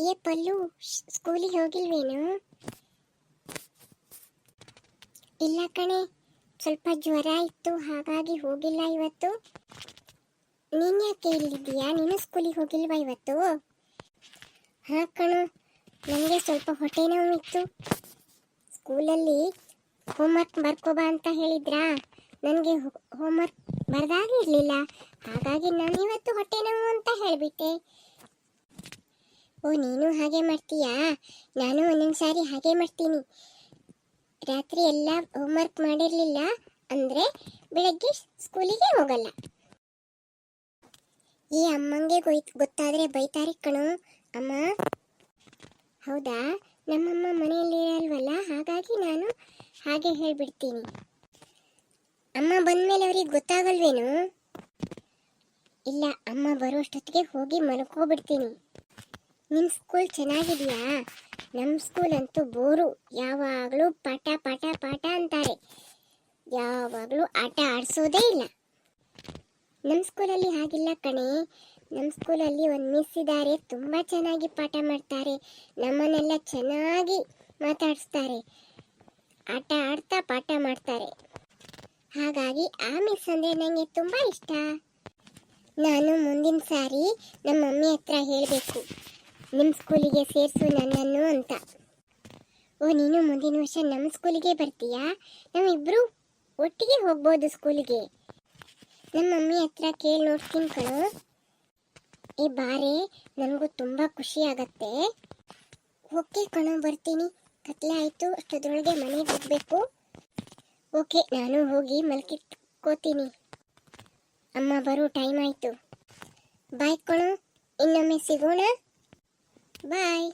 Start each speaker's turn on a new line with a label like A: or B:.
A: ಏ ಪಲ್ಲು, ಸ್ಕೂಲಿಗೆ ಹೋಗಿಲ್ವೇನು? ಇಲ್ಲ ಕಣೆ, ಸ್ವಲ್ಪ ಜ್ವರ ಇತ್ತು, ಹಾಗಾಗಿ ಹೋಗಿಲ್ಲ ಇವತ್ತು. ನೀನ್ ಯಾಕೆ ಇಲ್ಲಿದ್ದೀಯಾ? ನೀನು ಸ್ಕೂಲಿಗೆ ಹೋಗಿಲ್ವಾ ಇವತ್ತು? ಹಾ ಕಣು, ನನಗೆ ಸ್ವಲ್ಪ ಹೊಟ್ಟೆ ನೋವು ಇತ್ತು. ಸ್ಕೂಲಲ್ಲಿ ಹೋಮ್ವರ್ಕ್ ಬರ್ಕೋಬಾ ಅಂತ ಹೇಳಿದ್ರಾ? ನನಗೆ ಹೋಮ್ವರ್ಕ್ ಬರ್ದಾಗಿರ್ಲಿಲ್ಲ ಹಾಗಾಗಿ ನಾನು ಇವತ್ತು ಹೊಟ್ಟೆ ನೋವು ಅಂತ ಹೇಳಿಬಿಟ್ಟೆ. ಓ, ನೀನು ಹಾಗೆ ಮಾಡ್ತೀಯಾ? ನಾನು ಒಂದೊಂದು ಸಾರಿ ಹಾಗೆ ಮಾಡ್ತೀನಿ. ರಾತ್ರಿ ಎಲ್ಲ ಹೋಮ್ವರ್ಕ್ ಮಾಡಿರಲಿಲ್ಲ ಅಂದರೆ ಬೆಳಗ್ಗೆ ಸ್ಕೂಲಿಗೆ ಹೋಗಲ್ಲ. ಈ ಅಮ್ಮಂಗೆ ಗೊಯ್- ಗೊತ್ತಾದರೆ ಬೈತಾರೆ ಕಣು. ಅಮ್ಮ. ಹೌದಾ? ನಮ್ಮಮ್ಮ ಮನೆಯಲ್ಲಿ ಇರಲ್ವಲ್ಲ ಹಾಗಾಗಿ ನಾನು ಹಾಗೆ ಹೇಳಿಬಿಡ್ತೀನಿ. ಅಮ್ಮ ಬಂದ್ಮೇಲೆ ಅವ್ರಿಗೆ ಗೊತ್ತಾಗಲ್ವೇನು? ಇಲ್ಲ, ಅಮ್ಮ ಬರೋಷ್ಟೊತ್ತಿಗೆ ಹೋಗಿ ಮಲ್ಕೋಬಿಡ್ತೀನಿ. ನಿಮ್ಮ ಸ್ಕೂಲ್ ಚೆನ್ನಾಗಿದೆಯಾ? ನಮ್ಮ ಸ್ಕೂಲ್ ಅಂತೂ ಬೋರು. ಯಾವಾಗಲೂ ಪಾಠ ಪಾಠ ಪಾಠ ಅಂತಾರೆ. ಯಾವಾಗಲೂ ಆಟ ಆಡಿಸೋದೇ ಇಲ್ಲ. ನಮ್ಮ ಸ್ಕೂಲಲ್ಲಿ ಹಾಗಿಲ್ಲ ಕಣೆ. ನಮ್ಮ ಸ್ಕೂಲಲ್ಲಿ ಒಂದು ಮಿಸ್ ಇದ್ದಾರೆ ತುಂಬ ಚೆನ್ನಾಗಿ ಪಾಠ ಮಾಡ್ತಾರೆ. ನಮ್ಮನ್ನೆಲ್ಲ ಚೆನ್ನಾಗಿ ಮಾತಾಡಿಸ್ತಾರೆ. ಆಟ ಆಡ್ತಾ ಪಾಠ ಮಾಡ್ತಾರೆ. ಹಾಗಾಗಿ ಆ ಮಿಸ್ ಅಂದರೆ ನನಗೆ ತುಂಬ ಇಷ್ಟ. ನಾನು ಮುಂದಿನ ಸಾರಿ ನಮ್ಮ ಮಮ್ಮಿ ಹತ್ರ ಹೇಳಬೇಕು. ನಿಮ್ಮ ಸ್ಕೂಲಿಗೆ ಸೇರಿಸು ನನ್ನನ್ನು ಅಂತ. ಓ, ನೀನು ಮುಂದಿನ ವರ್ಷ ನಮ್ಮ ಸ್ಕೂಲಿಗೆ ಬರ್ತೀಯಾ? ನಾವಿಬ್ಬರು ಒಟ್ಟಿಗೆ ಹೋಗ್ಬೋದು ಸ್ಕೂಲಿಗೆ. ನಮ್ಮ ಮಮ್ಮಿ ಹತ್ರ ಕೇಳಿ ನೋಡ್ತೀನಿ ಕಣು. ಏ, ಬಾರೆ, ನನಗೂ ತುಂಬ ಖುಷಿ ಆಗತ್ತೆ. ಓಕೆ ಕಣೋ, ಬರ್ತೀನಿ. ಕತ್ಲೆ ಆಯಿತು, ಅಷ್ಟೊದ್ರೊಳಗೆ ಮನೆಗೆ ಹೋಗಬೇಕು. ಓಕೆ, ನಾನು ಹೋಗಿ ಮಲ್ಕಿಟ್ಕೋತೀನಿ. ಅಮ್ಮ, ಬರೋ ಟೈಮ್ ಆಯಿತು. ಬಾಯ್ ಕಣೋ, ಇನ್ನೊಮ್ಮೆ ಸಿಗೋಣ. ಬಾಯ್